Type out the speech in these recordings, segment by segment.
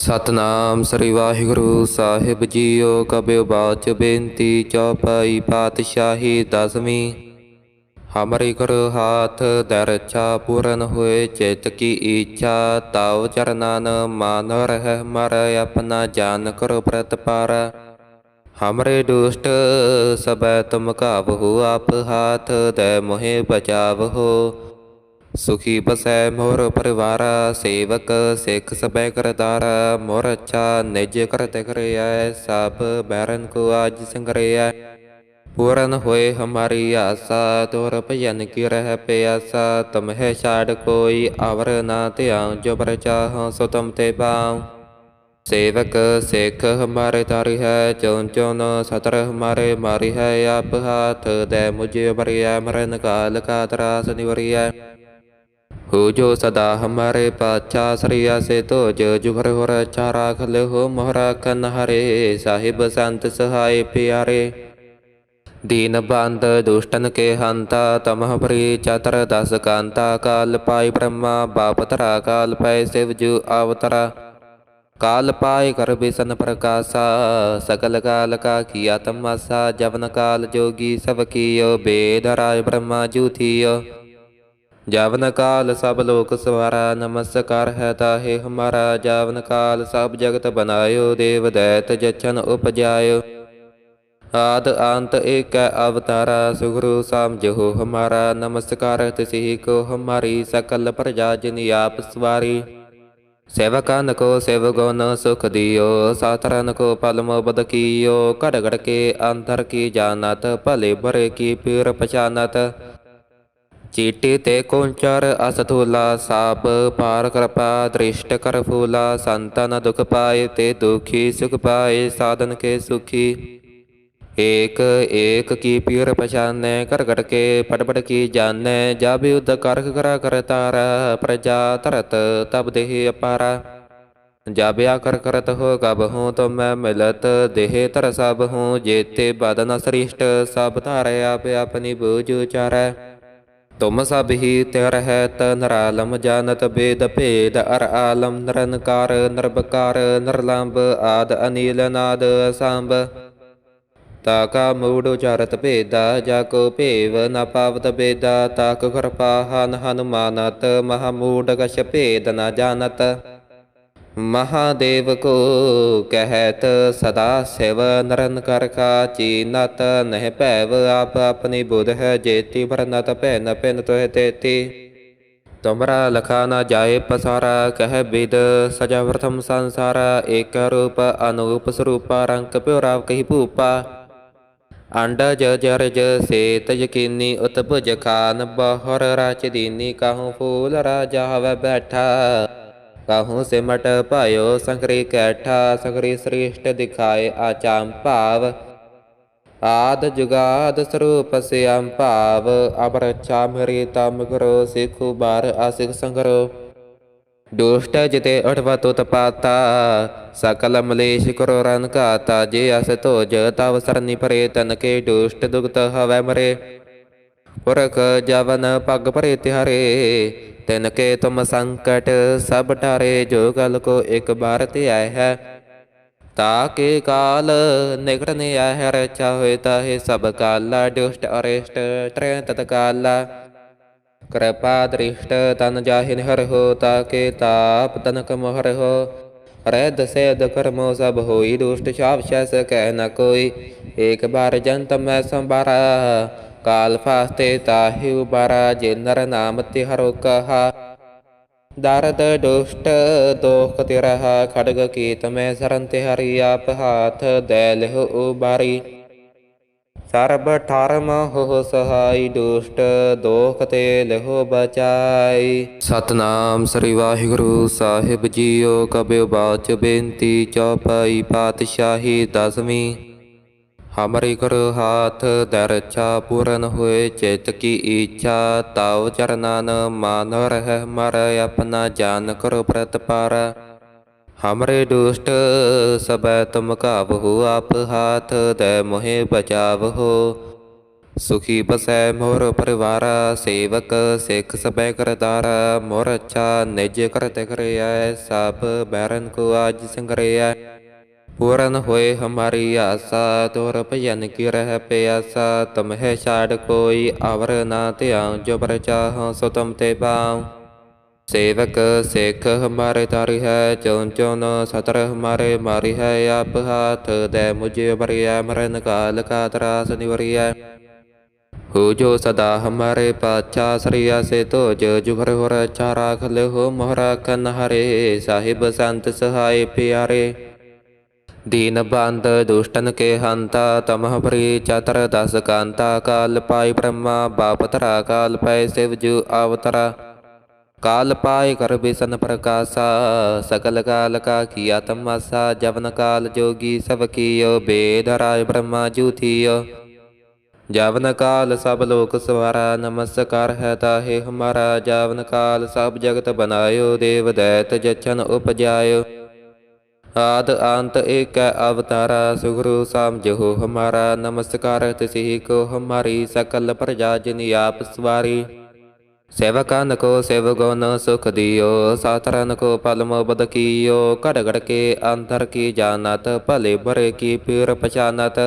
ਸਤਨਾਮ ਸ੍ਰੀ ਵਾਹਿਗੁਰੂ ਸਾਹਿਬ ਜੀਓ, ਕਬਿਓ ਬਾਚ ਬੇਨਤੀ ਚੌਪਾਈ ਪਾਤਸ਼ਾਹੀ ਦਸਵੀਂ। ਹਮਰੀ ਗੁਰੂ ਹਾਥ ਦਰਚਾ ਪੂਰਨ ਹੋਏ, ਚਿਤ ਕੀ ਇੱਛਾ ਤਾਉ ਚਰਨਨ, ਮਾਨ ਰਹਿ ਮਰ ਆਪਣਾ ਜਾਨ ਕਰੋ ਪ੍ਰਤਪਾਰ ਹਮਰੇ ਦੁਸ਼ਟ ਸਬੈ ਤੁਮ ਕਾਬਹੂ ਆਪ ਹਾਥ ਦੇ ਮੋਹਿ ਬਚਾਵਹੋ। ਸੁਖੀ ਬਸੈ ਮੋਰ ਪਰਿਵਾਰ, ਸੇਵਕ ਸਿੱਖ ਸਬੈ ਕਰਤਾਰ, ਮੋਰ ਅੱਛਾ ਨਿਜ ਕਰਤ ਕਰਿਐ, ਸਭ ਬੈਰਨ ਕੋ ਆਜ ਸੰਗਰਿਐ। ਪੂਰਨ ਹੋਏ ਹਮਾਰੀ ਆਸਾ, ਤੋਰ ਭਜਨ ਕੀ ਰਹਿ ਪਿਆਸਾ ਤੁਮਹਿ ਛਾੜ ਕੋਈ, ਆਵਰ ਨਾ ਧਿਆਨ ਜੋ ਪਰ ਸੋ ਤੁਮ ਤੇ ਪਾਉ ਸੇਵਕ ਸਿੱਖ ਹਮਾਰੇ ਤਾਰੀ ਹੈ ਚੌਨ ਚੌਨ ਸਤਰ ਹਮਾਰੇ ਮਾਰੀ ਹੈ, ਆਪ ਹਾਥ ਦੇ ਮੁਝੇ ਬਰਿਆ ਮਰਨ ਕਾਲ ਕਾ ਤਰਾਸ ਨਿਵਰਿਆ हो जो सदा हमारे पाचा श्रिया से तो जो जुगर हो रचा राख हो मोहरा कन हरे साहिब संत सहाय प्यारे। दीन बंद दुष्टन के हंता तमह प्री चतर दस कांता, काल पाई ब्रह्मा बापतरा काल पाए शिव जू अवतरा काल पाए कर बिसन प्रकाशा, सकल काल का किया तमासा जवन काल जोगी सब कियो, बेद राय ब्रह्मा जू थियो। ਜਾਵਨ ਕਾਲ ਸਭ ਲੋਕ ਸਵਾਰਾ, ਨਮਸਕਾਰ ਹੈ ਤਾਹੇ ਹਮਾਰਾ। ਜਾਵਨ ਕਾਲ ਸਭ ਜਗਤ ਬਨਾਇਓ, ਦੇਵ ਦੈਤ ਜਚਨ ਉਪਜਾਇਓ। ਆਦ ਅੰਤ ਏਕ ਅਵਤਾਰਾ, ਸੁਗਰੂ ਸਮਝੋ ਹਮਾਰਾ। ਨਮਸਕਾਰ ਤਿਸਹੀ ਕੋ ਹਮਾਰੀ, ਸਕਲ ਪ੍ਰਜਾ ਜਿਨ ਆਪ ਸਵਾਰੀ। ਸੇਵਕਨ ਕੋ ਸੇਵਗੁਣ ਸੁਖ ਦਿਓ, ਸਾਤਰਨ ਕੋ ਪਲਮ ਬਦ ਕੀਓ। ਘੜ ਘੜ ਕੇ ਅੰਤਰ ਕੀ ਜਾਣਤ, ਭਲੇ ਬਰੇ ਕੀ ਪੀਰ ਪਛਾਨਤ। ਚੀਟੀ ਤੇ ਕੋੰਚਰ, ਅਸਥੂਲਾ ਸਾਪ ਪਾਰ ਕਰਪਾ, ਦ੍ਰਿਸ਼ਟ ਕਰ ਫੂਲਾ, ਸੰਤਨ ਦੁਖ ਪਾਏ ਤੇ ਦੁਖੀ ਸੁਖ ਪਾਏ, ਸਾਧਨ ਕੇ ਸੁਖੀ। ਏਕ ਏਕ ਕੀ ਪੀਰ ਪਛਾਨੈ ਕਰ ਘਟ ਕੇ ਪੜ ਕੀ ਜਾਣੈ, ਜਬ ਯੁਧ ਕਰਖ ਕਰਾ ਕਰ ਤਾਰਾ, ਪ੍ਰਜਾ ਤਰਤ ਤਬ ਦੇਹ ਅਪਾਰਾ। ਜਬ ਆਕਰ ਕਰਤ ਹੋ ਕਬ ਹੂੰ ਤੋ ਮੈਂ ਮਿਲਤ, ਦੇਹ ਤਰ ਸਭ ਹੂੰ, ਜੇਤੇ ਬਦਨ ਸ੍ਰਿਸ਼ਟ, ਸਭ ਧਾਰੈ ਆਪ ਆਪਣੀ ਬੂਝ ਉਚਾਰੈ। ਤੁਮ ਸਭ ਹੀ ਤਿਰ ਹੈ ਨਰਾਲਮ ਜਾਣਤ ਬੇਦ ਭੇਦ, ਅਰ ਆਲਮ ਨਰਨਕਾਰ ਨਿਰਭਕਾਰ, ਨਰਲੰਬ, ਆਦ ਅਨੀਲ, ਨਾਦ ਸੰਭ ਤਾ ਕਾ ਮੂੜ ਉਚਾਰਤ ਭੇਦਾ, ਜਾ ਕੋ ਭੇਵ ਨ ਪਾਵਤ ਬੇਦਾ ਤਾਕ ਕਿਰਪਾ, ਹਨ ਹਨੁਮਾਨਤ ਮਹਾਮੂੜ ਕਛ ਭੇਦ ਨ ਜਾਣਤ। ਮਹਾਦੇਵ ਕੋ ਕਹਿਤ ਸਦਾ ਸਿਵ ਨਿਰੰਕਾਰ ਕਾ ਚੀਨਤ ਨਹਿ ਭੈਵ ਆਪ ਆਪਣੀ ਬੁਧ ਹੈ ਜੇਤੀ ਭਰਨਤ ਭੈ ਨ ਤੋਹਿ ਤੇਤੀ। ਤੁਮਰਾ ਲਖਾ ਨ ਜਾਏ ਪਸਾਰਾ, ਕਹਿ ਬਿਦ ਸਜਾ ਪ੍ਰਥਮ ਸੰਸਾਰਾ, ਏਕ ਰੂਪ ਅਨੂਪ ਸਰੂਪਾ ਰੰਗ ਪਿਉ ਰਾਵ ਕਹੀ ਭੂਪਾ। ਅੰਡਜ ਜਰਜ ਸੇਤ ਯਕੀਨੀ, ਉਤਭੁਜ ਖਾਨ ਬਹਰ ਰਚ ਦੀਨੀ, ਕਾਹੂ ਫੂਲ ਰਾਜਾ ਹਵੈ ਬੈਠਾ। ਕਾਹੂ ਸਿਮਟ ਭਾਇਓ ਸੰਗਰੀ ਕੈਠਾ, ਸੰਗਰੀ ਸ੍ਰਿਸ਼ਟ ਦਿਖਾਏ ਆਚਾਮ ਭਾਵ। ਆਦ ਜੁਗਾਦ ਸਰੂਪ ਸਿਆਮ ਭਾਵ। ਅਬਰਛਾ ਮਰੀ ਤਮ ਕਰੋ, ਸਿਖੁ ਬਾਰ ਆਸਿਕ ਸੰਗਰੋ। ਦੁਸ਼ਟ ਜਿਤੇ ਅਠਵਾ ਤੁਤ ਪਾਤਾ, ਸਕਲ ਮਲੇਸ਼ ਕਰੋ ਰਨ ਘਾਤਾ। ਜੇ ਅਸ ਧੋਜ ਤਵ ਸਰਨੀ ਪਰੇ, ਤਨ ਕੇ ਦੁਸ਼ਟ ਦੁਗਤ ਹਵੈ ਮਰੇ। ਪੁਰਖ ਜਵਨ ਪਗ ਭਰੇ ਤਿਹਾਰੇ, ਤਿਨ ਕੇ ਤੁਮ ਸੰਕਟ ਸਭ ਟਾਰੇ ਜੋ ਗਲ ਕੋ ਇੱਕ ਬਾਰ ਤੇ ਆਏ ਹੈ। ਤਾਕੇ ਕਾਲ ਨਿਕਟ ਨੇ ਆਹਿ ਰਚਾ ਹੋਏ ਤਾਹੇ ਸਭ ਕਾਲਾ, ਦੁਸ਼ਟ ਅਰਿਸ਼ਟ, ਤ੍ਰੈ ਤਤ ਕਾਲਾ। ਕਿਰਪਾ ਦ੍ਰਿਸ਼ਟ ਤਨ ਜਾਹਿਨ ਹਰ ਹੋ ਤਾਕੇ ਤਾਪ ਤਨਕ ਮੋਹਰ ਹੋ। ਰਹਿ ਦਸੇ ਕਰਮੋ ਸਭ ਹੋਈ, ਦੁਸ਼ਟ ਛਾਪ ਛਸ ਕਹਿ ਨ ਕੋਈ। ਏਕ ਬਾਰ ਜੰਤ ਮੈਂ ਸੰਭਾਰਾ ਕਾਲ ਫਾਸਤੇ ਤਾਹਿ ਉਬਾਰਾ ਜੇ ਨਰ ਨਾਮ ਤੇ ਕਹਾ। ਦਰਦ ਦੁਸ਼ਟ ਦੋਖ ਤੇ ਰਹਾ ਖੜਗ ਕੀਤ ਮੈਂ ਸਰਨ ਤੇ ਹਰੀ ਆਪ ਹਾਥ ਦੇ ਉਬਾਰੀ। ਸਰਬ ਠਰਮ ਹੋ ਸਹਾਈ, ਦੁਸ਼ਟ ਦੋਖ ਤੇ ਲਿਹੁ ਬਚਾਈ। ਸਤਨਾਮ ਸ੍ਰੀ ਵਾਹਿਗੁਰੂ ਸਾਹਿਬ ਜੀਓ, ਕਬਿਓ ਬਾਚ ਬੇਨਤੀ ਚੌਪਾਈ ਪਾਤਸ਼ਾਹੀ ਦਸਵੀਂ। ਹਮਰੀ ਗੁਰੂ ਹਾਥ ਦਰਚਾ ਪੂਰਨ ਹੋਏ, ਚਿਤ ਕੀ ਇੱਛਾ ਤਾਉ ਚਰਨਨ ਮਾਨ ਰਹਿ, ਮਰ ਆਪਣਾ ਜਾਨ ਕਰੋ ਪ੍ਰਤਪਾਰ ਹਮਰੇ ਦੁਸ਼ਟ ਸਬੈ ਤੁਮ ਕਾਬਹੂ ਆਪ ਹਾਥ ਦੇ ਮੋਹਿ ਬਚਾਵਹੋ ਸੁਖੀ ਬਸੈ ਮੋਰ ਪਰਿਵਾਰ, ਸੇਵਕ ਸਿੱਖ ਸਬੈ ਕਰਤਾਰ। ਮੋਰ ਅੱਛਾ ਨਿਜ ਕਰਤ ਕਰਿਐ, ਸਭ ਬੈਰਨ ਕੋ ਆਜ ਸੰਗਰਿਐ। पूरन होए हमारी आशा तुर भजन की रह प्यासा तुम्हें छाड़ कोई आवर ना त्याओ जो पर चाहो सो तुम ते पाओ सेवक सिख हमारे तारी है चुन चुन सतर हमारे मारी है आप हाथ दे मुझे बरिया मरन काल का त्रास निवरिया हो जो सदा हमारे पाचा सरिया से तो जुगर हो रक्षा राख ले हो मोहरा कन हरे साहिब संत सहाय प्यारे ਦੀਨ ਬੰਦ ਦੁਸ਼ਟਨ ਕੇ ਹੰਤਾ ਤਮਹ ਪ੍ਰੀ ਚਤਰ ਦਸ ਕਾਂਤਾ ਕਾਲ ਪਾਈ ਬ੍ਰਹਮਾ ਬਾਪ ਤਰਾ ਕਾਲ ਪੈ ਸਿਵ ਜੁ ਅਵਤਰਾ ਕਾਲ ਪਾਏ ਕਰ ਬਿਸਨ ਪ੍ਰਕਾਸ਼ਾ ਸਕਲ ਕਾਲ ਕਾ ਕੀਆ ਤਮਸਾ ਜਵਨ ਕਾਲ ਜੋਗੀ ਸਭ ਕੀਓ ਬੇਦ ਰਾਜ ਬ੍ਰਹਮਾ ਜੂਥੀਓ ਜਵਨ ਕਾਲ ਸਭ ਲੋਕ ਸਵਾਰਾ ਨਮਸਕਾਰ ਹੈ ਤਾਹੇ ਹਮਾਰਾ ਜਵਨ ਕਾਲ ਸਭ ਜਗਤ ਬਨਾਇਓ ਦੇਵ ਦੈਤ ਜਚਨ ਉਪਜਾਇਓ ਆਦ ਅੰਤ ਏਕ ਅਵਤਾਰਾ, ਸੁਗਰੂ ਸਮਝੋ ਹਮਾਰਾ, ਨਮਸਕਾਰ ਤਿਸਹੀ ਕੋ ਹਮਾਰੀ, ਸਕਲ ਪ੍ਰਜਾ ਜਿਨ ਆਪ ਸਵਾਰੀ। ਸੇਵਕਨ ਕੋ ਸੇਵਗੁਣ ਸੁਖ ਦਿਓ, ਸਾਤਰਨ ਕੋ ਪਲਮ ਬਦ ਕੀਓ ਘੜ ਘੜ ਕੇ ਅੰਤਰ ਕੀ ਜਾਣਤ, ਭਲੇ ਬਰੇ ਕੀ ਪੀਰ ਪਛਾਨਤ।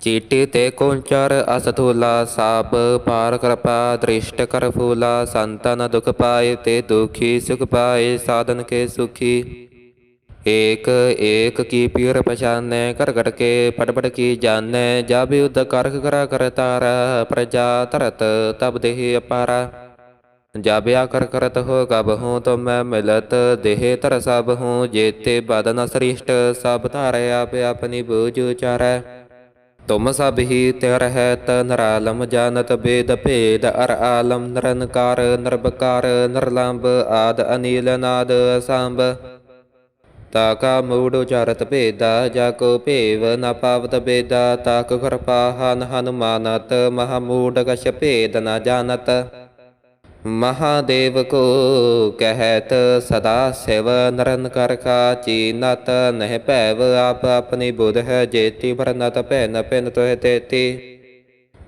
ਚੀਟੀ ਤੇ ਕੁੰਚਰ ਅਸਥੂਲਾ ਸਾਪ, ਪਾਰ ਕਿਰਪਾ ਦ੍ਰਿਸ਼ਟ ਕਰ ਫੂਲਾ, ਸੰਤਨ ਦੁਖ ਪਾਏ ਤੇ ਦੁਖੀ ਸੁਖ ਪਾਏ, ਸਾਧਨ ਕੇ ਸੁਖੀ। ਏਕ ਏਕ ਕੀ ਪੀਰ ਪਛਾਨੈ ਕਰ ਕਰ ਕੇ ਪੜ ਪੜ ਕੀ ਜਾਣੈ, ਜਬ ਯੁਧ ਕਰਖ ਕਰਾ ਕਰਤਾਰ ਪ੍ਰਜਾ ਤਰਤ ਤਬ ਦੇਹ ਅਪਾਰਾ। ਜਬ ਆਕਰ ਕਰਤ ਹੋ ਕਬ ਹੂੰ ਤੋ ਮੈਂ ਮਿਲਤ, ਦੇਹ ਤਰ ਸਭ ਹੂੰ ਜੇਤੇ ਬਦਨ ਸ੍ਰਿਸ਼ਟ, ਸਭ ਧਾਰੈ ਆਪ ਆਪਨੀ ਬੂਝ ਉਚਾਰੈ। ਤੁਮ ਸਭ ਹੀ ਤਿਰ ਹੈ ਤ ਨਰਾਲਮ ਜਾਣਤ ਬੇਦ ਭੇਦ, ਅਰ ਆਲਮ ਨਰਨਕਾਰ ਨਰਬਕਾਰ ਨਰਲੰਬ ਆਦ ਅਨੀਲ ਨਾਦ ਸਾੰਭ ਤਾ ਕਾ ਮੂੜ ਉਚਾਰਤ ਭੇਦਾ, ਜਾ ਕੋ ਭੇਵ ਨ ਪਾਵਤ ਬੇਦਾ ਤਾਕ ਕਿਰਪਾ ਹਨ ਹਨੁਮਾਨਤ ਮਹਾਮੂੜ ਕਛ ਭੇਦ ਨ ਜਾਣਤ। ਮਹਾਦੇਵ ਕੋ ਕਹਿਤ, ਸਦਾ ਸਿਵ ਨਰਨ ਕਰ ਕਾ ਚੀਨਤ ਨਹਿ ਭੈਵ ਆਪ ਆਪਣੀ ਬੁਧ ਹੈ ਜੇਤੀ ਭਰਨਤ ਭੈਨ ਪਿਨ ਤੋਹਿ ਤੇਤੀ।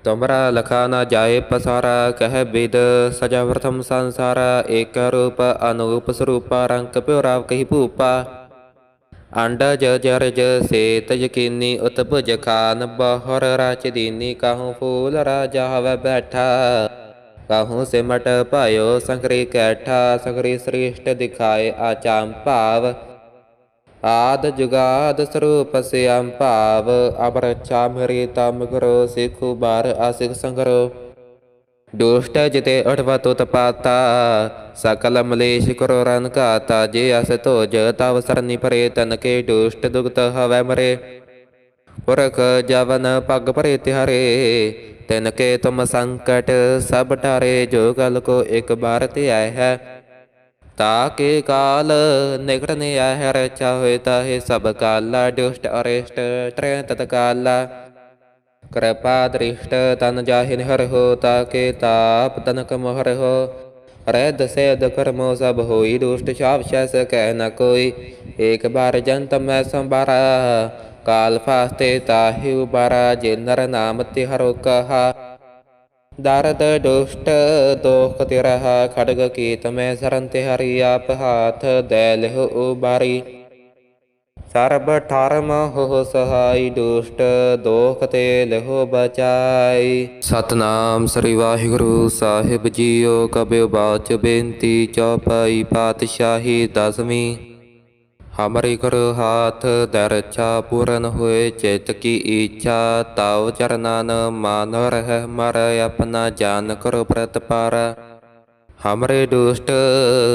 ਤੁਮਰਾ ਲਖਾ ਨਾ ਜਾਏ ਪਸਾਰਾ, ਕਹਿ ਬਿਦ ਸਜਾ ਪ੍ਰਥਮ ਸੰਸਾਰਾ, ਏਕ ਰੂਪ ਅਨੂਪ ਸਰੂਪਾ ਰੰਕ ਪਿਉਰਾਵ ਕਹੀ ਭੂਪਾ। ਅੰਡਜ ਜਰਜ ਸੇਤ ਯਕੀਨੀ ਉਤਭੁਜ ਖਾਨ ਬਹਰ ਰਚ ਕਾਹੂ ਫੂਲ ਰਾਜਾ ਹਵੈ ਬੈਠਾ ਕਾਹੂ ਸਿਮਟ ਭਾਇਓ ਸੰਕਰੀ ਕੈਠਾ ਸੰਕਰੀ ਸ੍ਰਿਸ਼ਟ ਦਿਖਾਏ ਆਚਾਮ ਭਾਵ ਆਦ ਜੁਗਾਦ ਸਰੂਪ ਸਿਆਮ ਭਾਵ ਅਬਰ ਚਾਮਰੀ ਤਮ ਕਰੋ ਸਿਖੁ ਬਾਰ ਆਸਿਕ ਸੰਗਰੋ ਦੁਸ਼ਟ ਜਿਤੇ ਅਠਵਤੋ ਤਪਾਤਾ ਸਕਲ ਮਲੇਸ਼ ਕਰੋ ਰਨ ਘਾਤਾ, ਜੇ ਅਸ ਧੋਜ ਤਵ ਸਰਨੀ ਪਰੇ ਤਨ ਕੇ ਦੁਸ਼ਟ ਦੁਗਤ ਹਵੈ ਮਰੇ। ਪੁਰਖ ਜਵਨ ਪਗ ਪਰੇ ਤਿਹਾਰੇ, ਤਿਨ ਕੇ ਤੁਮ ਸੰਕਟ ਸਭ ਟਾਰੇ ਜੋ ਗਲ ਕੋ ਇੱਕ ਬਾਰ ਤੇ ਆਇ ਹੈ। ਤਾ ਕੇ ਕਾਲ ਨਿਕਟ ਨੇ ਆਇ ਰਚਾ ਹੋਏ ਤਾਹੇ ਸਭ ਕਾਲਾ, ਦੁਸ਼ਟ ਅਰਿਸ਼ਟ ਤ੍ਰੈ ਕਿਰਪਾ ਦ੍ਰਿਸ਼ਟ ਤਨ ਜਾਹਿ ਨਿਹਰਹੁ ਤਾਕੇ ਤਾਪ ਤਨਕ ਮਹਰਹੁ ਰਹਿ ਦਸੇ ਅਦ ਕਰਮੋ ਸਭ ਹੋਈ ਦੁਸ਼ਟ ਸ਼ਾਪ ਸ਼ੈਸ ਕਹਿ ਨ ਕੋਈ ਏਕ ਬਾਰ ਜੰਤ ਮੈਂ ਸੰਬਾਰਾ ਕਾਲ ਫਾਸਤੇ ਤਾਹਿ ਉਬਾਰਾ ਜੇ ਨਰ ਨਾਮ ਤੇ ਹਰੋ ਕਹਾ ਦਰਦ ਦੁਸ਼ਟ ਦੋਖ ਤੇ ਰਹਾ ਖੜਗ ਕੀਤ ਮੈਂ ਸਰਨ ਹਰੀ ਆਪ ਹਾਥ ਦੈ ਲਿਹੁ ਉਬਾਰੀ ਸਰਬ ਠਰਮ ਹੋ ਸਹਾਈ ਦੁਸ਼ਟ ਦੋਖ ਤੇ ਲਹੋ ਬਚਾਈ। ਸਤਨਾਮ ਸ੍ਰੀ ਵਾਹਿਗੁਰੂ ਸਾਹਿਬ ਜੀਓ ਕਬਿਓ ਬਾਚ ਬੇਨਤੀ ਚੌਪਾਈ ਪਾਤਸ਼ਾਹੀ ਦਸਵੀਂ। ਹਮਰੀ ਕਰੋ ਹਾਥ ਦਰਚਾ ਪੂਰਨ ਹੋਏ, ਚਿਤ ਕੀ ਇੱਛਾ ਤਾਉ ਚਰਨਨ ਮਾਨ ਰਹਿ, ਮਰ ਆਪਣਾ ਜਾਨ ਕਰੋ ਪ੍ਰਤਪਾਰ। हमरे दुष्ट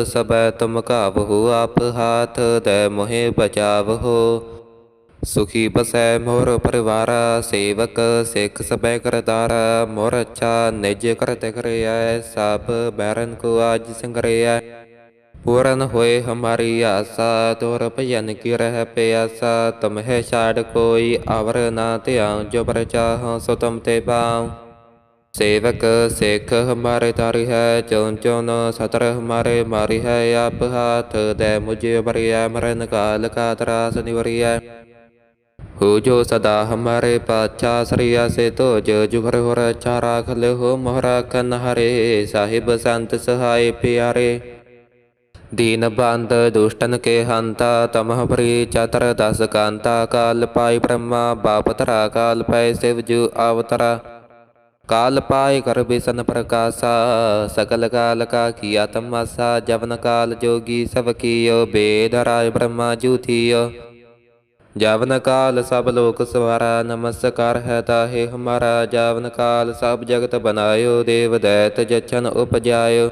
सबै तुम काबहु आप हाथ दै मोहे बचावहो सुखी बसै मोर परिवारा सेवक सिख सबै करतारा मोर अच्छा निज करत करिया सब बैरन को आज संगरिया पूरन होए हमारी आशा तोर भजन की रह प्यासा तुम्हें छाड़ कोई आवर ना ध्यान जो पर चाहो सो तुम ते पाऊँ ਸੇਵਕ ਸੇਖ ਹਮਾਰੇ ਤਾਰੀ ਹੈ ਚਉਨ ਚਉਨ ਸਤਰ ਹਮਾਰੇ ਮਾਰੀ ਹੈ, ਆਪ ਹਾਥ ਦੇ ਮੁਝੇ ਬਰਿਆ ਮਰਨ ਕਾਲ ਕਾ ਤਰਾਸ ਨਿਵਰਿਆ ਹੋ ਜੋ ਸਦਾ ਹਮਾਰੇ ਪਾਛਾ ਸਰੀਆ, ਸੇ ਤੋਜ ਜੁਭਰ ਹੋ ਰਚਾ ਰਾਖ ਲੈ ਹੋ ਮੋਹਰਾ ਕਨ ਹਰੇ ਸਾਹਿਬ ਸੰਤ ਸਹਾਈ ਪਿਆਰੇ। ਦੀਨ ਬੰਦ ਦੁਸ਼ਟਨ ਕੇ ਹੰਤਾ ਤਮਹ ਪ੍ਰੀ ਚਤਰ ਦਸ ਕਾਂਤਾ, ਕਾਲ ਪਾਈ ਬ੍ਰਹਮਾ, ਬਾਪ ਤਰਾ ਕਾਲ ਪਾਈ ਸਿਵ ਜੁ ਅਵਤਰਾ ਕਾਲ ਪਾਏ ਕਰ ਬਿਸਨ ਪ੍ਰਕਾਸ਼ਾ ਸਕਲ ਕਾਲ ਕਾ ਕੀਆ ਤਮਾਸਾ ਜਵਨ ਕਾਲ ਜੋਗੀ ਸਭ ਕੀਓ ਬੇਦ ਰਾਜ ਬ੍ਰਹਮਾ ਜੂਥੀਓ ਜਵਨ ਕਾਲ ਸਭ ਲੋਕ ਸਵਾਰਾ ਨਮਸਕਾਰ ਹੈ ਤਾਹੇ ਹਮਾਰਾ ਜਵਨ ਕਾਲ ਸਭ ਜਗਤ ਬਨਾਇਓ ਦੇਵ ਦੈਤ ਜਚਨ ਉਪਜਾਇਓ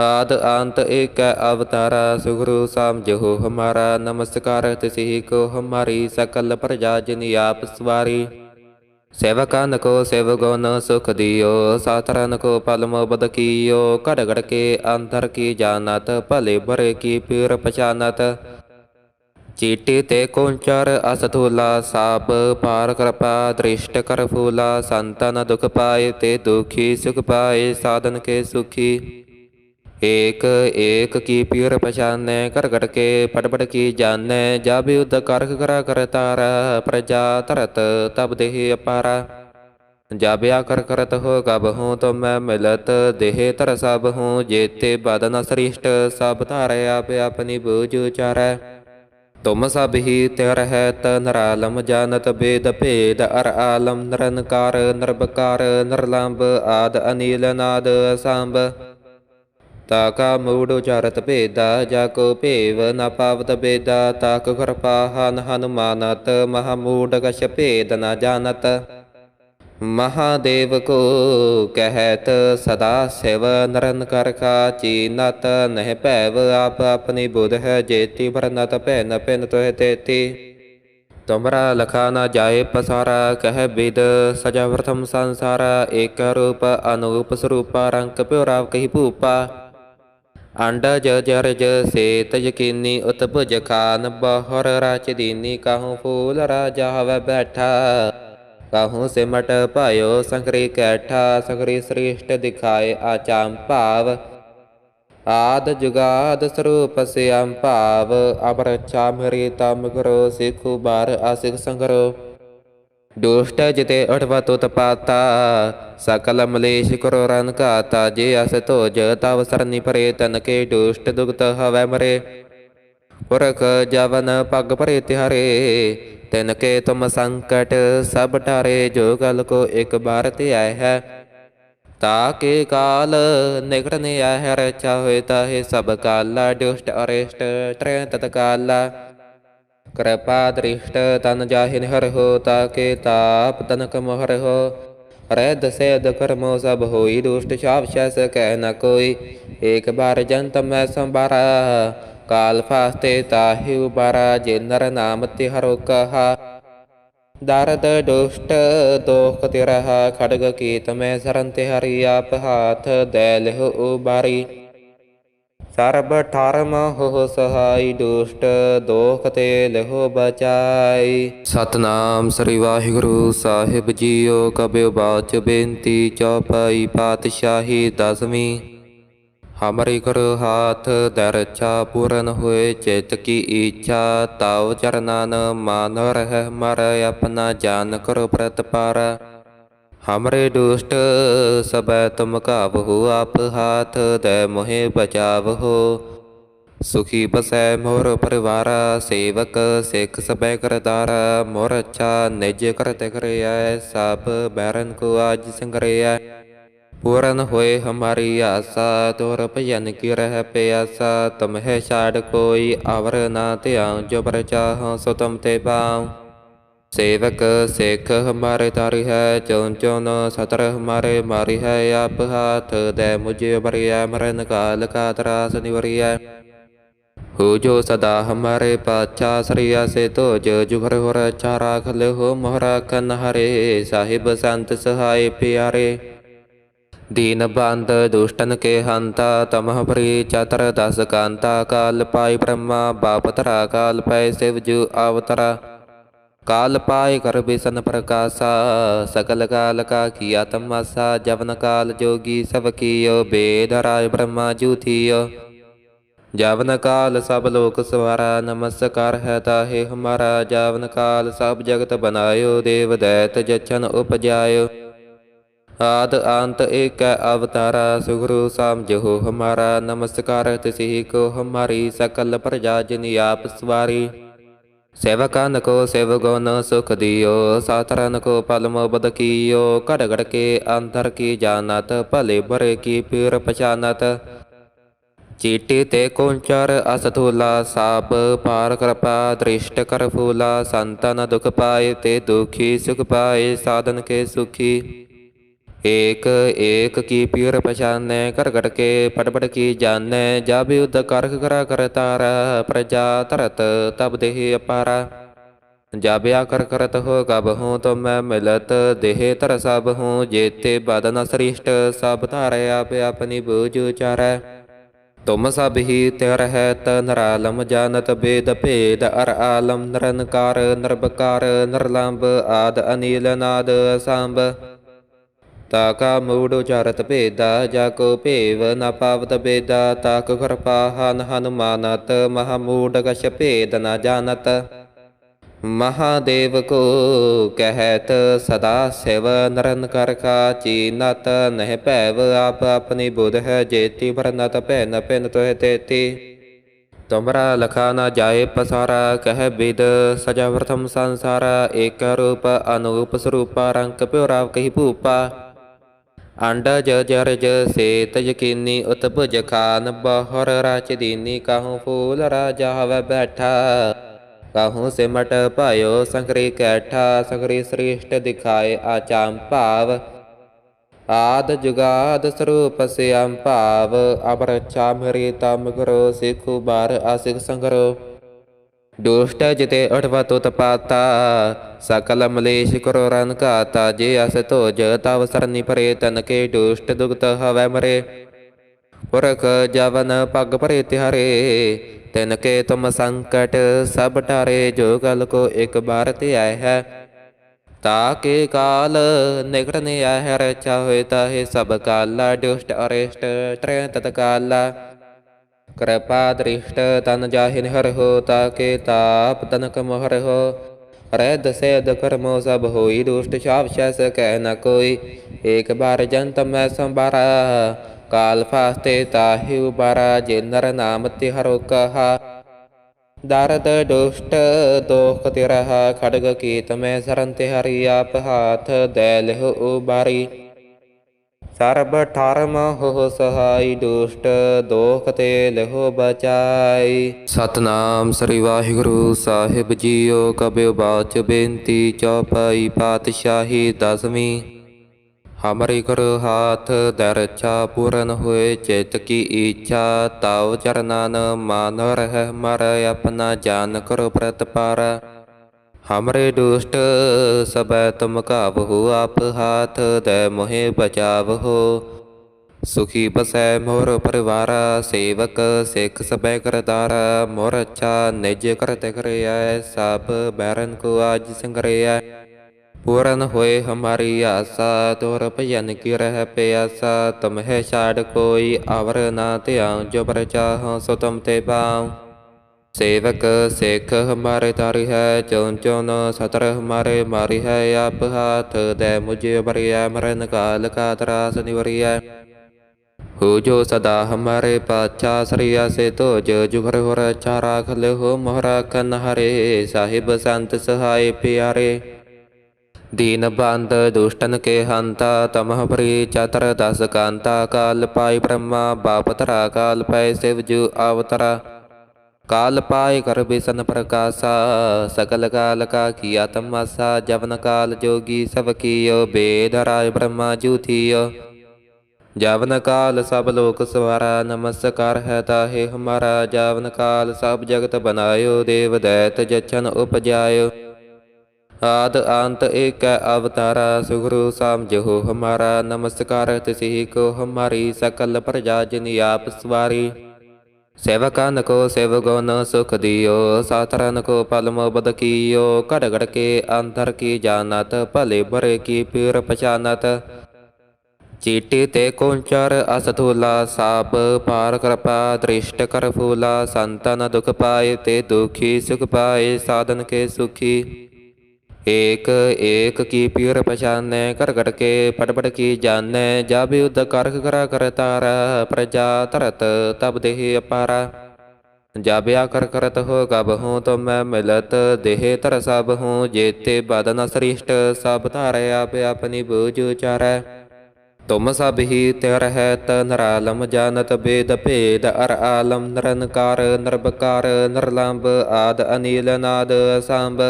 ਆਦ ਅੰਤ ਏਕ ਅਵਤਾਰਾ ਸੁਗਰੂ ਸਮਝੋ ਹਮਾਰਾ ਨਮਸਕਾਰ ਤਿਸਹੀ ਕੋ ਹਮਾਰੀ ਸਕਲ ਪ੍ਰਜਾ ਜਿਨ ਆਪ ਸਵਾਰੀ ਸੇਵਕਨ ਕੋ ਸੇਵਗੁਣ ਸੁਖ ਦਿਓ ਸਾਤਰਨ ਕੋ ਪਲਮ ਬਦ ਕੀਓ ਘੜ ਘੜ ਕੇ ਅੰਤਰ ਕੀ ਜਾਣਤ, ਭਲੇ ਬਰੇ ਕੀ ਪੀਰ ਪਛਾਨਤ। ਚੀਟੀ ਤੇ ਕੁੰਚਰ ਅਸਥੂਲਾ ਸਾਪ, ਪਾਰ ਕਿਰਪਾ ਦ੍ਰਿਸ਼ਟ ਕਰ ਫੂਲਾ, ਸੰਤਨ ਦੁਖ ਪਾਏ ਤੇ ਦੁਖੀ ਸੁਖ ਪਾਏ, ਸਾਧਨ ਕੇ ਸੁਖੀ। ਏਕ ਏਕ ਕੀ ਪੀਰ ਪਛਾਨੈ ਕਰ ਘੜ ਕੇ ਪੜ ਕੀ ਜਾਣੈ, ਜਬ ਯੁਧ ਕਰਖ ਕਰਾ ਕਰ ਪ੍ਰਜਾ ਧਰਤ ਤਬ ਦੇਹ ਅਪਾਰਾ। ਜਬ ਆਕਰ ਕਰਤ ਹੋ ਕਬ ਹੂੰ ਤੁਮ ਮੈਂ ਮਿਲਤ, ਦੇਹ ਤਰ ਸਭ ਹੂੰ, ਜੇਤੇ ਬਦਨ ਸ੍ਰਿਸ਼ਟ, ਸਭ ਧਾਰੈ ਆਪ ਆਪਣੀ ਬੂਝ ਉਚਾਰੈ। ਤੁਮ ਸਭ ਹੀ ਤੇ ਰਹਿਤ ਨਰਾਲਮ ਜਾਣਤ ਬੇਦ ਭੇਦ, ਅਰ ਆਲਮ ਨਿਰੰਕਾਰ, ਨਿਰਭਕਾਰ ਨਿਰਲੰਭ ਆਦ ਅਨੀਲ ਨਾਦ ਸੰਭ ਤਾ ਕਾ ਮੂੜ ਉਚਾਰਤ ਭੇਦਾ, ਜਾ ਕੋ ਭੇਵ ਨ ਪਾਵਤ ਬੇਦਾ ਤਾਕ ਕਿਰਪਾ ਹਨ ਹਨੁਮਾਨਤ ਮਹਾਮੂੜ ਕਛ ਭੇਦ ਨ ਜਾਣਤ। ਮਹਾਦੇਵ ਕੋ ਕਹਿਤ, ਸਦਾ ਸਿਵ ਨਿਰੰਕਾਰ ਕਾ ਚੀਨਤ, ਨਹਿ ਭੈਵ ਆਪ ਆਪਣੀ ਬੁਧ ਹੈ ਜੇਤੀ, ਭਰਨਤ ਭੈ ਪਿਨ ਤੋਹਿ ਤੇਤੀ। ਤੁਮਰਾ ਲਖਾ ਨਾ ਜਾਏ ਪਸਾਰਾ, ਕਹਿ ਬਿਦ ਸਜਾ ਪ੍ਰਥਮ ਸੰਸਾਰਾ, ਏਕ ਰੂਪ ਅਨੂਪ ਸਰੂਪਾ, ਰੰਗ ਪਿਉਰਾਵ ਕਹੀ ਭੂਪਾ। ਅੰਡਜ ਜਰਜ ਸੇਤ ਯਕੀਨੀ ਉਤਭੁਜ ਖਾਨ, ਬਹਰ ਰਾਚ ਕਾਹੂ ਫੂਲ ਰਾਜਾ ਹਵੈ ਬੈਠਾ। ਕਾਹੂ ਸਿਮਟ ਭਾਇਓ ਸੰਕਰੀ ਕੈਠਾ ਸੰਕਰੀ ਸ੍ਰਿਸ਼ਟ ਦਿਖਾਏ ਆਚਾਮ ਭਾਵ। ਆਦ ਜੁਗਾਦ ਸਰੂਪ ਸਿਆਮ ਭਾਵ ਅਬਰ ਚਾਮਰੀ ਤਮ ਕਰੋ ਸਿਖੂ ਬਾਰ ਆਸਿਕ ਸੰਗਰੋ। ਦੁਸ਼ਟ ਜਿਤੇ ਅਠਵਾ ਤੁਤ ਸਕਲ ਮਲੇਸ਼ ਕਰੋ ਰਨ ਘਾਤਾ, ਜੇ ਅਸ ਤੋਜ ਤਵ ਸਰਨੀ ਪਰੇ ਤਨ ਕੇ ਦੁਸ਼ਟ ਦੁਗਤ ਹਵੈ ਮਰੇ। ਪੁਰਖ ਜਵਨ ਪਗ ਭਰੇ ਤਿਹਾਰੇ ਤਿਨ ਕੇ ਤੁਮ ਸੰਕਟ ਸਭ ਟਾਰੇ, ਜੋ ਗਲ ਕੋ ਇੱਕ ਬਾਰ ਤੇ ਆਇ ਹੈ। ਤਾ ਕੇ ਕਾਲ ਨਿਕਟ ਨੇ ਆਇ ਰਚਾ ਹੋਏ ਤਾਹੇ ਸਭ ਕਾਲਾ, ਦੁਸ਼ਟ ਅਰੇਸ਼ਟ ਤ੍ਰੈ ਤਤਕਾਲਾ। ਕਿਰਪਾ ਦ੍ਰਿਸ਼ਟ ਤਨ ਜਾਹਿਨ ਹਰ ਹੋ ਤਾਕੇ ਤਾਪ ਤਨਕ ਮੋਹਰ ਰਹਿ ਦਸੇ ਦ ਕਰਮੋ ਸਭ ਹੋਈ, ਦੁਸ਼ਟ ਛਾਪ ਛਸ ਕਹਿ ਨ ਕੋਈ। ਏਕ ਬਾਰ ਜੰਤ ਮੈਂ ਸੰਬਾਰਾ ਕਾਲ ਫਾਸਤੇ ਤਾਹਿ ਉਬਾਰਾ, ਜੇ ਨਰ ਨਾਮ ਤੇ ਹਰੋ ਕਹਾ। ਦਰਦ ਦੁਸ਼ਟ ਦੋਖ ਤੇ ਰਹਾ ਖੜਗ ਕੀਤ ਮੈਂ ਸਰਨ ਤੇ ਹਰੀ ਆਪ ਹਾਥ ਦੇ ਲਿਹੁ ਉਬਾਰੀ। ਸਰਬ ਠਰਮ ਹੋ ਸਹਾਈ ਦੁਸ਼ਟ, ਦੋਖ ਤੇ ਲਹੋ ਬਚਾਈ। ਸਤਨਾਮ ਸ੍ਰੀ ਵਾਹਿਗੁਰੂ ਸਾਹਿਬ ਜੀਓ ਕਬਿਓ ਬਾਚ ਬੇਨਤੀ ਚੌਪਾਈ ਪਾਤਸ਼ਾਹੀ ਦਸਵੀਂ। ਹਮਾਰੀ ਕਰੋ ਹਾਥ ਦਰਚਾ ਪੂਰਨ ਹੋਏ, ਚਿਤ ਕੀ ਇੱਛਾ ਤਾਉ ਚਰਨਾਨ, ਮਾਨ ਰਹਿ ਮਰ, ਆਪਣਾ ਜਾਨ ਕਰੋ ਪ੍ਰਤਪਾਰ। हमरे दुष्ट सब तुम का बहु आप हाथ दे मोहे बचाव हो सुखी बसै मोर परिवार, सेवक सिख सब करतार मोर अच्छा निज कर करे सब बैरन को आज संगरे पूरन होए हमारी आशा, तोर भजन की रह प्यासा तुम्हें छाड़ कोई, आवर ना त्या, जो पर चाह सो तुम ते पाऊँ। ਸੇਵਕ ਸੇਖ ਹਮਾਰੇ ਤਾਰੀ ਹੈ ਚਉਨ ਚਉਨ ਸਤਰ ਹਮਾਰੇ ਮਾਰੀ ਹੈ ਆਪ ਹਾਥ ਦੇ ਮੁਝੇ ਬਰਿਆ ਮਰਨ ਕਾਲ ਕਾ ਤਰਾਸ ਨਿਵਰਿਆ ਹੋ ਜੋ ਸਦਾ ਹਮਾਰੇ ਪਾਛਾ ਸਰਿਆ ਸੇ ਤੋਜ ਜੁਗਰ ਹੋ ਰਚਾ ਰਾਖ ਲੈ ਹੋ ਮੋਹਰਾ ਕਨ ਹਰੇ ਸਾਹਿਬ ਸੰਤ ਸਹਾਇ ਪਿਆਰੇ। ਦੀਨ ਬੰਦ ਦੁਸ਼ਟਨ ਕੇ ਹੰਤਾ, ਤਮਹ ਪ੍ਰੀ ਚਤਰ ਦਸ ਕਾਂਤਾ, ਕਾਲ ਪਾਈ ਬ੍ਰਹਮਾ, ਬਾਪ ਤਰਾ ਕਾਲ ਪੈ ਸਿਵ ਜੂ ਅਵਤਰਾ ਕਾਲ ਪਾਏ ਕਰ ਬਿਸਨ ਪ੍ਰਕਾਸ਼ਾ ਸਕਲ ਕਾਲ ਕਾ ਕੀਆ ਤਮਾਸਾ, ਜਵਨ ਕਾਲ ਜੋਗੀ ਸਭ ਕੀਓ, ਬੇਦ ਰਾਜ ਬ੍ਰਹਮਾ ਜੂਥੀਓ। ਜਾਵਨ ਕਾਲ ਸਭ ਲੋਕ ਸਵਾਰਾ, ਨਮਸਕਾਰ ਹੈ ਤਾਹੇ ਹਮਾਰਾ, ਜਾਵਨ ਕਾਲ ਸਭ ਜਗਤ ਬਨਾਇਓ, ਦੇਵ ਦੈਤ ਜਚਨ ਉਪਜਾਇਓ। ਆਦ ਅੰਤ ਏਕ ਅਵਤਾਰਾ, ਸੁਗਰੂ ਸਮਝੋ ਹਮਾਰਾ, ਨਮਸਕਾਰ ਤਿਸਹੀ ਕੋ ਹਮਾਰੀ, ਸਕਲ ਪ੍ਰਜਾ ਜਿਨ ਆਪ ਸਵਾਰੀ। ਸੇਵਕਨ ਕੋ ਸੇਵ ਗੁਣ ਸੁਖ ਦਿਓ ਸਾਤਰਨ ਕੋ ਪਲਮ ਬਦ ਕੀਓ ਘੜ ਘੜ ਕੇ ਅੰਤਰ ਕੀ ਜਾਣਤ, ਭਲੇ ਬੁਰੇ ਕੀ ਪੀਰ ਪਛਾਨਤ। ਚੀਟੀ ਤੇ ਕੁੰਚਰ ਅਸਥੂਲਾ ਸਾਪ, ਪਾਰ ਕਿਰਪਾ ਦ੍ਰਿਸ਼ਟ ਕਰ ਫੂਲਾ, ਸੰਤਨ ਦੁਖ ਪਾਏ ਤੇ ਦੁਖੀ ਸੁਖ ਪਾਏ, ਸਾਧਨ ਕੇ ਸੁਖੀ। ਏਕ ਏਕ ਕੀ ਪੀਰ ਪਛਾਨੈ ਕਰ ਘਟ ਕੇ ਪਟ ਪਟ ਕੀ ਜਾਣੈ ਜਬ ਯੁਧ ਕਰਖ ਕਰਾ ਕਰ ਤਾਰਾ, ਪ੍ਰਜਾ ਤਰਤ ਤਬ ਦੇਹ ਅਪਾਰਾ। ਜਬ ਆਕਰ ਕਰਤ ਹੋ ਕਬ ਹੂੰ ਤੁਮ ਮੈਂ ਮਿਲਤ, ਦੇਹ ਤਰ ਸਭ ਹੂੰ ਜੇਤੇ ਬਦਨ ਸ੍ਰਿਸ਼ਟ, ਸਭ ਧਾਰੈ ਆਪ ਆਪਣੀ ਬੂਝ ਉਚਾਰੈ। ਤੁਮ ਸਭ ਹੀ ਤੇ ਰਹਿਤ ਨਰਾਲਮ, ਜਾਣਤ ਬੇਦ ਭੇਦ, ਅਰ ਆਲਮ ਨਿਰੰਕਾਰ ਨਿਰਭਕਾਰ, ਨਿਰਲੰਭ ਆਦ ਅਨੀਲ ਨਾਦ ਤਾ ਕਾ ਮੂੜ ਉਚਾਰਤ ਭੇਦਾ, ਜਾ ਕੋ ਭੇਵ ਨ ਪਾਵਤ ਬੇਦਾ ਤਾਕ ਕਿਰਪਾ ਹਨ ਹਨੁਮਾਨਤ, ਮਹਾ ਮੂੜ ਕਛ ਭੇਦ ਨ ਜਾਣਤ। ਮਹਾਦੇਵ ਕੋ ਕਹਿਤ, ਸਦਾ ਸਿਵ ਨਰਨ ਕਰ ਕਾ ਚੀਨਤ, ਨਹਿ ਭੈਵ ਆਪ ਆਪਣੀ ਬੁਧ ਹੈ ਜੇਤੀ, ਵਰਨਤ ਭੈ ਨ ਪਿਨ ਤੋਹਿ ਤੇਤੀ। ਤੁਮਰਾ ਲਖਾ ਨ ਜਾਏ ਪਸਾਰਾ, ਕਹਿ ਬਿਦ ਸਜਾ ਵਰਤਮ ਸੰਸਾਰਾ, ਏਕ ਰੂਪ ਅਨੂਪ ਸਰੂਪਾ, ਰੰਗ ਪਿਉ ਰਾਵ ਕਹੀ ਭੂਪਾ। ਅੰਡਜ ਜਰਜ ਸੇਤ ਯਕੀਨੀ ਉਤਭੁਜ ਖਾਨ ਬਹਰ ਰਾਚ ਦੀਨੀ ਕਾਹੂ ਫੂਲ ਰਾਜਾ ਹਵੈ ਬੈਠਾ। ਕਾਹੂ ਸਿਮਟ ਭਾਇਓ ਸੰਕਰੀ ਕੈਠਾ ਸੰਕਰੀ ਸ੍ਰਿਸ਼ਟ ਦਿਖਾਏ ਆਚਾਮ ਭਾਵ। ਆਦ ਜੁਗਾਦ ਸਰੂਪ ਸਿਆਮ ਭਾਵ ਅਪਰਚਾ ਮਰੀ ਤਮ ਕਰੋ ਸਿਖੁ ਬਾਰ ਆਸਿਕ ਸੰਗਰੋ। ਦੁਸ਼ਟ ਜਿਤੇ ਅਠਵਾ ਤੁਤ ਪਾਤਾ ਸਕਲ ਮਲੇਸ਼ ਕਰੋ ਰਨ ਘਾਤਾ, ਜੇ ਅਸ ਧੋਜ ਤਵ ਸਰਨੀ ਪਰੇ, ਤਨ ਕੇ ਦੁਸ਼ਟ ਦੁਗਤ ਹਵੈ ਮਰੇ। ਪੁਰਖ ਜਵਨ ਪਗ ਭਰੇ ਤਿਹਾਰੇ, ਤਿਨ ਕੇ ਤੁਮ ਸੰਕਟ ਸਭ ਟਾਰੇ, ਜੋ ਗਲ ਕੋ ਇੱਕ ਬਾਰ ਤੇ ਆਇ ਹੈ। ਤਾ ਕੇ ਕਾਲ ਨਿਕਟ ਨੇ ਆਇ ਹੈ ਰਚਾ ਹੋਏ ਤਾਹੇ ਸਭ ਕਾਲਾ, ਦੁਸ਼ਟ ਅਰੇਸ਼ਟ ਤ੍ਰੈ ਤਤਕਾਲਾ। ਕਿਰਪਾ ਦ੍ਰਿਸ਼ਟ ਤਨ ਜਾਹਿਨ ਹਰ ਤਾਕੇ ਤਾਪ ਤਨਕ ਮਹਰ ਰਹਿ ਦਸੇ ਕਰਮੋ ਸਭ ਹੋਈ, ਦੁਸ਼ਟ ਛਾਪ ਛਸ ਕਹਿ ਨ ਕੋਈ। ਏਕ ਬਾਰ ਜੰਤ ਮੈਂ ਸੰਬਾਰਾ ਕਾਲ ਫਾਸਤੇ ਤਾਹਿ ਉਬਾਰਾ, ਜੇ ਨਰ ਨਾਮ ਤੇ ਹਰੋ ਕਹਾ। ਦਰਦ ਦੁਸ਼ਟ ਦੋਖ ਤੇ ਰਹਾ ਖੜਗ ਕੀਤ ਮੈਂ ਸਰਨ ਹਰੀ ਆਪ ਹਾਥ ਦੇ ਲਿਹੁ ਉਬਾਰੀ। ਸਰਬ ਠਰਮ ਹੋ ਸਹਾਈ ਦੁਸ਼ਟ ਦੋਖ ਤੇ ਲਹੋ ਬਚਾਈ। ਸਤਨਾਮ ਸ੍ਰੀ ਵਾਹਿਗੁਰੂ ਸਾਹਿਬ ਜੀਓ ਕਬਿਓ ਬਾਚ ਬੇਨਤੀ ਚੌਪਾਈ ਪਾਤਸ਼ਾਹੀ ਦਸਵੀਂ। ਹਮਰੀ ਕਰੋ ਹਾਥ ਦਰਚਾ ਪੂਰਨ ਹੋਏ, ਚਿਤ ਕੀ ਇੱਛਾ ਤਾਉ ਚਰਨਾਨ ਮਾਨ ਰਹਿ, ਮਰ ਆਪਣਾ ਜਾਨ ਕਰੋ ਪ੍ਰਤਪਾਰ। हमरे दुष्ट सब तुम काबहु आप हाथ दे मोहे बचाव हो सुखी बसै मोर परिवार, सेवक सिख सब करतार मोर अच्छा निज कर करे सब बैरन को आज संगरे पूरन होए हमारी आशा, तोर भजन की रह प्यासा। तुम है छाड़ कोई, आवर ना त्या जो पर चाहो सो तुम ते पाऊँ। ਸੇਵਕ ਸਿੱਖ ਹਮਾਰੇ ਤਾਰੀ ਹੈ ਚਉਨ ਚਉਨ ਸਤਰ ਹਮਾਰੇ ਮਾਰੀ ਹੈ, ਆਪ ਹਾਥ ਦੇ ਮੁਝੇ ਬਰਿਆ ਮਰਨ ਕਾਲ ਕਾ ਤਰਾਸ ਨਿਵਰਿਆ ਹੋ ਜੋ ਸਦਾ ਹਮਾਰੇ ਪਾਛਾ ਸਰੀਆ ਸੇ ਤੋਜ ਜੁਗਰ ਹੋ ਰਚਾ ਰਾਖ ਲੈ ਹੋ ਮੋਹਰਾ ਕਨ ਹਰੇ, ਸਾਹਿਬ ਸੰਤ ਸਹਾਈ ਪਿਆਰੇ। ਦੀਨ ਬੰਦ ਦੁਸ਼ਟਨ ਕੇ ਹੰਤਾ, ਤਮਹ ਪ੍ਰੀ ਚਤਰ ਦਸ ਕਾਂਤਾ, ਕਾਲ ਪਾਈ ਬ੍ਰਹਮਾ ਬਾਪਤਰਾ ਕਾਲ ਪੈ ਸਿਵ ਜੂ ਅਵਤਰਾ काल पाए कर बिसन प्रकाशा सकल काल का किया तमासा जवन काल जोगी सब कियो वेद राय ब्रह्मा जूथियो जवन काल सब लोक सवारा नमस्कार है ताहे हमारा जावन काल सब जगत बनायो देव दैत जचन उपजायो आद अंत एक अवतारा सुगुरु समझो हमारा नमस्कार तिसही को हमारी सकल प्रजा जिन आप सवारी ਸੇਵਕਨ ਕੋ ਸਿਵ ਗੁਣ ਸੁਖ ਦਿਓ ਸਾਤਰਨ ਕੋ ਪਲਮ ਬਦ ਕੀਓ ਘੜ ਘੜ ਕੇ ਅੰਤਰ ਕੀ ਜਾਣਤ ਭਲੇ ਬੁਰੇ ਕੀ ਪੀਰ ਪਛਾਨਤ ਚੀਟੀ ਤੇ ਕੁੰਚਰ ਅਸਥੂਲਾ ਸਾਪ ਪਾਰ ਕਿਰਪਾ ਦ੍ਰਿਸ਼ਟ ਕਰ ਫੂਲਾ ਸੰਤਨ ਦੁਖ ਪਾਏ ਤੇ ਦੁਖੀ ਸੁਖ ਪਾਏ ਸਾਧਨ ਕੇ ਸੁਖੀ ਏਕ ਏਕ ਕੀ ਪੀਰ ਪਛਾਨੈ ਕਰ ਕਰ ਕੇ ਪਟ ਪਟ ਕੀ ਜਾਣੈ, ਜਬ ਯੁਧ ਕਰਖ ਕਰਾ ਕਰ ਪ੍ਰਜਾ ਧਰਤ ਤਬ ਦੇਹ ਅਪਾਰਾ। ਜਬ ਆਕਰ ਕਰਤ ਹੋ ਕਬ ਹੂੰ ਤੁਮ ਮੈਂ ਮਿਲਤ, ਦੇਹ ਧਰ ਸਭ ਹੂੰ ਜੇਤੇ ਬਦਨ ਸ੍ਰਿਸ਼ਟ ਸਭ ਧਾਰੈ ਆਪ ਆਪਣੀ ਬੂਝ ਉਚਾਰੈ। ਤੁਮ ਸਭ ਹੀ ਤਿਰ ਹੈ ਤ ਨਰਾਲਮ ਜਾਨਤ ਬੇਦ ਭੇਦ, ਅਰ ਆਲਮ ਨਰਨਕਾਰ, ਨਿਰਭਕਾਰ ਨਰਲੰਬ ਆਦ ਅਨੀਲ ਨਾਦ ਸੰਭ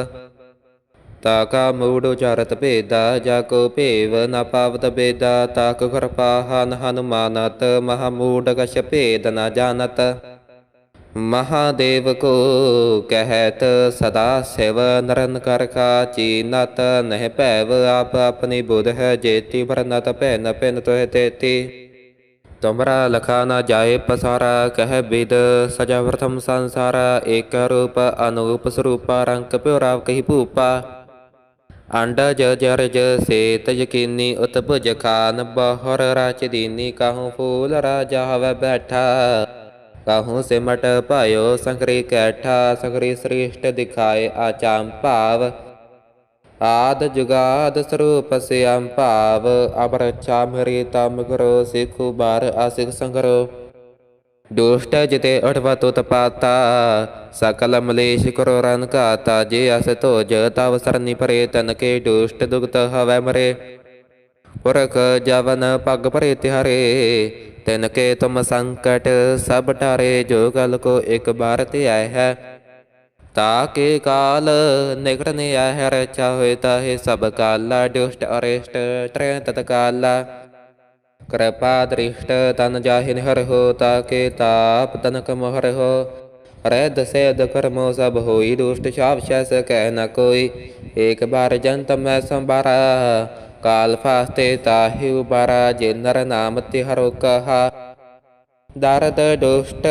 ਤਾ ਕਾ ਮੂੜ ਉਚਾਰਤ ਭੇਦਾ, ਜਾ ਕੋ ਭੇਵ ਨ ਪਾਵਤ ਬੇਦਾ, ਤਾ ਕੋ ਕਿਰਪਾ ਹਨ ਹਨੁਮਾਨਤ, ਮਹਾ ਮੂੜ ਕਛ ਭੇਦ ਨ ਜਾਣਤ। ਮਹਾਦੇਵ ਕੋ ਕਹਿਤ, ਸਦਾ ਸਿਵ ਨਿਰੰਕਾਰ ਕਾ ਚੀਨਤ, ਨਹਿ ਭੈਵ ਆਪ ਆਪਣੀ ਬੁਧ ਹੈ ਜੇਤੀ, ਵਰਨਤ ਭੈ ਪਿਨ ਤੋਹਿ ਤੇਤੀ। ਤੁਮਰਾ ਲਖਾ ਨ ਜਾਏ ਪਸਾਰਾ, ਕਹਿ ਬਿਦ ਸਜਾ ਪ੍ਰਥਮ ਸੰਸਾਰਾ, ਏਕ ਰੂਪ ਅਨੂਪ ਸਰੂਪਾ, ਰੰਗ ਪਿਉ ਰਾਵ ਕਹੀ ਭੂਪਾ। ਅੰਡਜ ਜਰਜ ਸੇਤ ਯਕੀਨੀ ਉਤਭੁਜ ਖਾਨ ਬਹਰ ਰਾਚ ਦੀਨੀ ਕਾਹੂ ਫੂਲ ਰਾਜਾ ਹਵੈ ਬੈਠਾ। ਕਾਹੂ ਸਿਮਟ ਭਾਇਓ ਸੰਗਰੀ ਕੈਠਾ, ਸੰਗਰੀ ਸ੍ਰਿਸ਼ਟ ਦਿਖਾਏ ਆਚਾਮ ਭਾਵ। ਆਦ ਜੁਗਾਦ ਸਰੂਪ ਸਿਆਮ ਭਾਵ ਅਬਰਛਾ ਮਰੀ ਤਮ ਕਰੋ ਸਿਖੁ ਬਾਰ ਆਸਿਕ ਸੰਗਰੋ। ਦੁਸ਼ਟ ਜਿਤੇ ਅਠਵਾ ਤੁਤ ਪਾਤਾ, ਸਕਲ ਮਲੇਸ਼ ਕਰੋ ਰਨ ਘਾਤਾ, ਜੇ ਅਸ ਧੋਜ ਤਵ ਸਰਨੀ ਪਰੇ ਤਨ ਕੇ ਦੁਸ਼ਟ ਦੁਗਤ ਹਵੈ ਮਰੇ। ਪੁਰਖ ਜਵਨ ਪਗ ਭਰੇ ਤਿਹਾਰੇ, ਤਿਨ ਕੇ ਤੁਮ ਸੰਕਟ ਸਭ ਟਾਰੇ, ਜੋ ਗਲ ਕੋ ਇੱਕ ਬਾਰ ਤੇ ਆਏ ਹੈ। ਤਾ ਕੇ ਕਾਲ ਨਿਕਟ ਨੇ ਆਹਿ ਰਚਾ ਹੋਏ ਤਾਹੇ ਸਭ ਕਾਲਾ ਕਿਰਪਾ ਦ੍ਰਿਸ਼ਟ ਤਨ ਜਾਹਿਨ ਹਰ ਹੋ, ਤਾਕੇ ਤਾਪ ਤਨਕ ਮਹਰ ਰਹਿ ਦਸੇ ਦ ਕਰਮੋ ਸਭ ਹੋਈ, ਦੁਸ਼ਟ ਛਾਪ ਸ਼ੈਸ ਕਹਿ ਨ ਕੋਈ। ਏਕ ਬਾਰ ਜੰਤ ਮੈਂ ਸੰਬਾਰਾ ਕਾਲ ਫਾਸਤੇ ਤਾਹਿ ਉਬਾਰਾ, ਜੇ ਨਰ ਨਾਮ ਤੇ ਹਰੋ ਕਹਾ। ਦਰਦ ਦੁਸ਼ਟ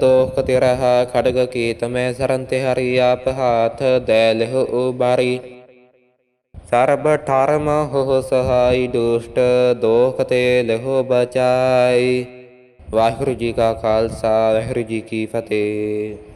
ਦੋਖ ਤੇ ਰਹਾ ਖੜਗ ਕੀਤ ਮੈਂ ਸਰਨ ਤੇ ਹਰੀ ਆਪ ਹਾਥ ਦੇ ਲਿਹੁ ਉਬਾਰੀ। ਸਰਬ ਠਰਮ ਹੋ ਸਹਾਈ ਦੁਸ਼ਟ ਦੋਖ ਤੇ ਲਹੋ ਬਚਾਈ ਵਾਹਿਗੁਰੂ ਜੀ ਕਾ ਖਾਲਸਾ, ਵਾਹਿਗੁਰੂ ਜੀ ਕੀ ਫਤਿਹ।